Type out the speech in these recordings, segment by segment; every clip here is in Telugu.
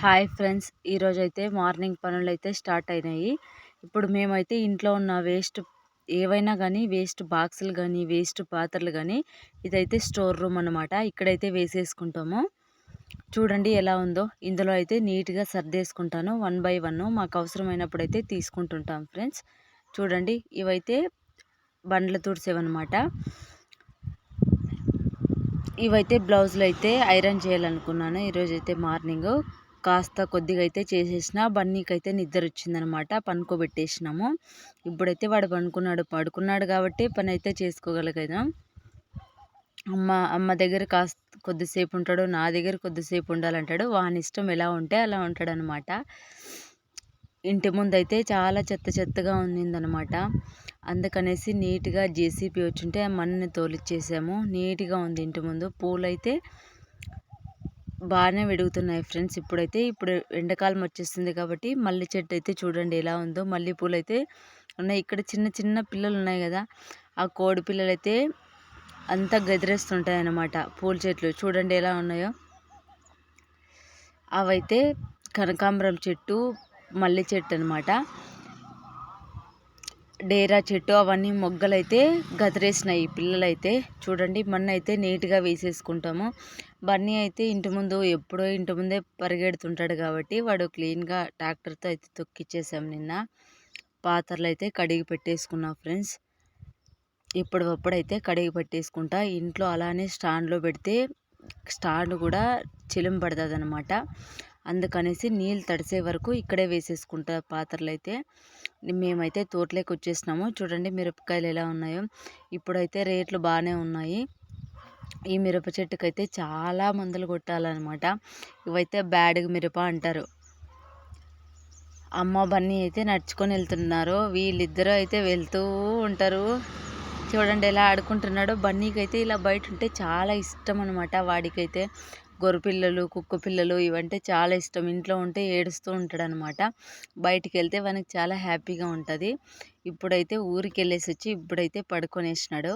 Hi friends. ఈరోజు అయితే మార్నింగ్ పనులు అయితే స్టార్ట్ అయినాయి. ఇప్పుడు మేమైతే ఇంట్లో ఉన్న వేస్ట్ ఏవైనా కానీ వేస్ట్ బాక్సులు కానీ వేస్ట్ పాత్రలు కానీ ఇదైతే స్టోర్ రూమ్ అనమాట ఇక్కడైతే వేసేసుకుంటాము. చూడండి ఎలా ఉందో. ఇందులో అయితే నీట్గా సర్దేసుకుంటాను. వన్ బై వన్ మాకు అవసరమైనప్పుడు అయితే తీసుకుంటుంటాం ఫ్రెండ్స్. చూడండి ఇవైతే బండ్ల తుడిసేవన్నమాట. ఇవైతే బ్లౌజులు అయితే ఐరన్ చేయాలనుకున్నాను. ఈరోజు అయితే మార్నింగ్. కాస్త కొద్దిగా అయితే చేసేసిన బన్నీకి అయితే నిద్ర వచ్చిందనమాట పనుకోబెట్టేసినాము. ఇప్పుడైతే వాడు పనుకున్నాడు పడుకున్నాడు కాబట్టి పని అయితే చేసుకోగలిగాను. అమ్మ అమ్మ దగ్గర కాస్త కొద్దిసేపు ఉంటాడు నా దగ్గర కొద్దిసేపు ఉండాలంటాడు వాని ఇష్టం ఎలా ఉంటే అలా ఉంటాడు అనమాట ఇంటి ముందు అయితే చాలా చెత్త చెత్తగా ఉన్నిందనమాట అందుకనేసి నీట్గా జేసీపీ వచ్చింటే మన్ని తోలిచ్చేసాము. నీట్గా ఉంది ఇంటి ముందు. పూలైతే బాగానే వెడుగుతున్నాయి ఫ్రెండ్స్. ఇప్పుడైతే ఇప్పుడు ఎండాకాలం వచ్చేస్తుంది కాబట్టి మల్లె చెట్టు అయితే చూడండి ఎలా ఉందో. మల్లె పూలు అయితే ఉన్నాయి. ఇక్కడ చిన్న చిన్న పిల్లలు ఉన్నాయి కదా. ఆ కోడి పిల్లలు అయితే అంతా గదిరేస్తుంటాయి అన్నమాట పూల చెట్లు. చూడండి ఎలా ఉన్నాయో. అవైతే కనకాంబరం చెట్టు మల్లె చెట్టు అనమాట డేరా చెట్టు అవన్నీ మొగ్గలైతే గదిరేసినాయి పిల్లలైతే చూడండి మన్ను అయితే నీట్గా వేసేసుకుంటాము. బన్నీ అయితే ఇంటి ముందు ఎప్పుడో ఇంటి ముందే పరిగెడుతుంటాడు కాబట్టి వాడు క్లీన్గా ట్రాక్టర్తో అయితే తొక్కిచ్చేసాం నిన్న. పాత్రలు అయితే కడిగి పెట్టేసుకున్నా ఫ్రెండ్స్. ఇప్పటికప్పుడైతే కడిగి పెట్టేసుకుంటా. ఇంట్లో అలానే స్టాండ్లో పెడితే స్టాండ్ కూడా చిలం పడుతుంది అనమాట అందుకనేసి నీళ్ళు తడిసే వరకు ఇక్కడే వేసేసుకుంటా పాత్రలు అయితే మేమైతే తోటలోకి వచ్చేసినాము చూడండి మిరపకాయలు ఎలా ఉన్నాయో. ఇప్పుడైతే రేట్లు బాగానే ఉన్నాయి. ఈ మిరప చెట్టుకైతే చాలా మందులు కొట్టాలన్నమాట. ఇవైతే బ్యాడ్గా మిరప అంటారు. అమ్మ బన్నీ అయితే నడుచుకొని వెళ్తున్నారు. వీళ్ళిద్దరూ అయితే వెళ్తూ ఉంటారు. చూడండి ఎలా ఆడుకుంటున్నాడో. బన్నీకి అయితే ఇలా బయట ఉంటే చాలా ఇష్టం అనమాట వాడికైతే. గొర్రెపిల్లలు కుక్క పిల్లలు ఇవంటే చాలా ఇష్టం. ఇంట్లో ఉంటే ఏడుస్తూ ఉంటాడు అనమాట బయటికి వెళ్తే వానికి చాలా హ్యాపీగా ఉంటుంది. ఇప్పుడైతే ఊరికి వెళ్ళేసి వచ్చి ఇప్పుడైతే పడుకొనేసినాడు.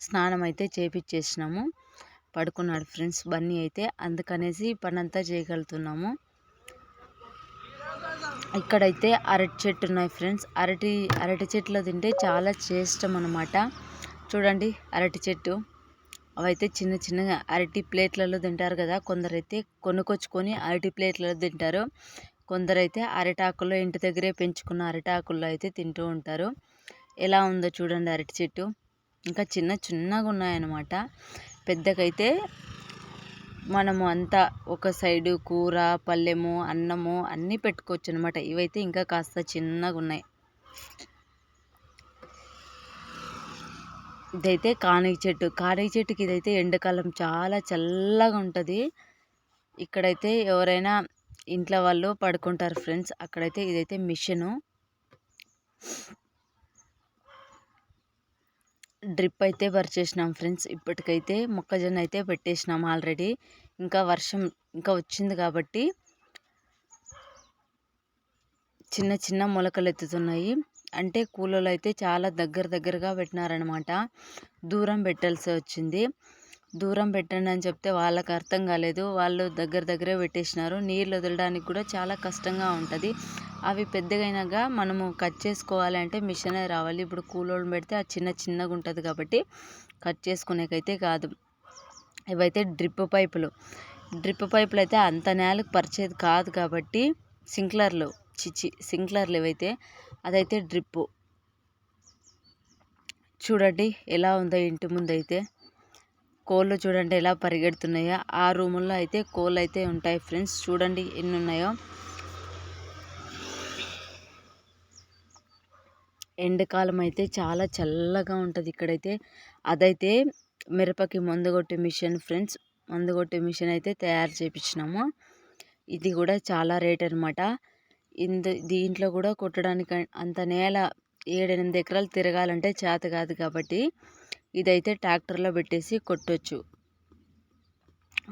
స్నానం అయితే చేపించేసినాము పడుకున్నాడు ఫ్రెండ్స్ బన్నీ అయితే. అందుకనేసి పనంతా చేయగలుగుతున్నాము. ఇక్కడైతే అరటి చెట్టు ఉన్నాయి ఫ్రెండ్స్. అరటి అరటి చెట్లు తింటే చాలా చేష్టం అనమాట చూడండి అరటి చెట్టు. అవైతే చిన్న చిన్నగా అరటి ప్లేట్లలో తింటారు కదా కొందరైతే కొనుకొచ్చుకొని అరటి ప్లేట్లలో తింటారు. కొందరైతే అరటాకుల్లో ఇంటి దగ్గరే పెంచుకున్న అరటాకుల్లో అయితే తింటూ ఉంటారు. ఎలా ఉందో చూడండి అరటి చెట్టు. ఇంకా చిన్న చిన్నగా ఉన్నాయన్నమాట. పెద్దకైతే మనము అంతా ఒక సైడు కూర పల్లెము అన్నము అన్నీ పెట్టుకోవచ్చు అనమాట ఇవైతే ఇంకా కాస్త చిన్నగా ఉన్నాయి. ఇదైతే కానిగ చెట్టు. కానిగ చెట్టుకి ఇదైతే ఎండాకాలం చాలా చల్లగా ఉంటుంది. ఇక్కడైతే ఎవరైనా ఇంట్లో వాళ్ళు పడుకుంటారు ఫ్రెండ్స్. అక్కడైతే ఇదైతే మిషను. డ్రిప్ అయితే పరిచేసినాం ఫ్రెండ్స్. ఇప్పటికైతే మొక్కజొన్న అయితే పెట్టేసినాం ఆల్రెడీ. ఇంకా వర్షం ఇంకా వచ్చింది కాబట్టి చిన్న చిన్న మొలకలు ఎత్తుతున్నాయి అంటే కూలోళ్ళు అయితే చాలా దగ్గర దగ్గరగా పెట్టినారనమాట దూరం పెట్టాల్సి వచ్చింది. దూరం పెట్టండి అని చెప్తే వాళ్ళకి అర్థం కాలేదు. వాళ్ళు దగ్గర దగ్గరే పెట్టేసినారు. నీళ్ళు వదలడానికి కూడా చాలా కష్టంగా ఉంటుంది. అవి పెద్దగైనాక మనము కట్ చేసుకోవాలి అంటే మిషనే రావాలి. ఇప్పుడు కూలోళ్ళు పెడితే అది చిన్న చిన్నగా ఉంటుంది కాబట్టి కట్ చేసుకునేకైతే కాదు. ఇవైతే డ్రిప్ పైపులు. డ్రిప్ పైపులు అయితే అంత నేలకు పరిచేది కాదు కాబట్టి సింక్లర్లు. చిచి సింక్లర్లు ఇవైతే అదైతే డ్రిప్పు. చూడండి ఎలా ఉందో ఇంటి ముందు అయితే కోళ్ళు చూడండి ఎలా పరిగెడుతున్నాయో. ఆ రూముల్లో అయితే కోళ్ళు అయితే ఉంటాయి ఫ్రెండ్స్. చూడండి ఎన్ని ఉన్నాయో ఎండాకాలం అయితే చాలా చల్లగా ఉంటుంది ఇక్కడైతే. అదైతే మిరపకి మందు కొట్టే మిషన్ ఫ్రెండ్స్. మందు కొట్టే మిషన్ అయితే తయారు చేయించినాము ఇది కూడా చాలా రేట్ అనమాట ఇందు దీంట్లో కూడా కొట్టడానికి అంత నేల ఏడెనిమిది ఎకరాలు తిరగాలంటే చేత కాదు కాబట్టి ఇదైతే ట్రాక్టర్లో పెట్టేసి కొట్టొచ్చు.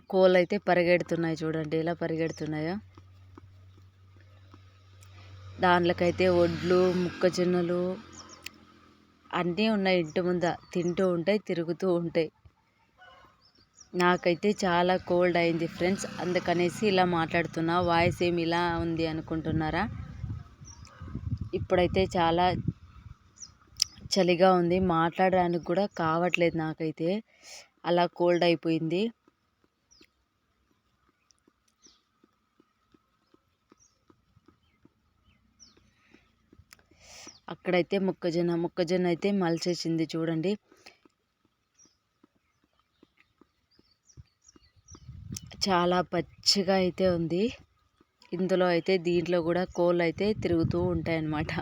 కోళ్ళు అయితే పరిగెడుతున్నాయి చూడండి ఎలా పరిగెడుతున్నాయో. దాంట్లోకైతే వడ్లు మొక్కజొన్నలు అన్నీ ఉన్నాయి ఇంటి ముంద. తింటూ ఉంటాయి తిరుగుతూ ఉంటాయి. నాకైతే చాలా కోల్డ్ అయింది ఫ్రెండ్స్ అందుకనేసి ఇలా మాట్లాడుతున్నా. వాయిస్ ఏమి ఇలా ఉంది అనుకుంటున్నారా? ఇప్పుడైతే చాలా చలిగా ఉంది. మాట్లాడడానికి కూడా కావట్లేదు నాకైతే. అలా కోల్డ్ అయిపోయింది. అక్కడైతే మొక్కజొన్న మొక్కజొన్న అయితే మలిచేసింది చూడండి. చాలా పచ్చిగా అయితే ఉంది. ఇందులో అయితే దీంట్లో కూడా కోళ్ళు అయితే తిరుగుతూ ఉంటాయన్నమాట.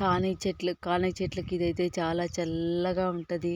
కాని చెట్లు కాని చెట్లకి ఇదైతే చాలా చల్లగా ఉంటుంది.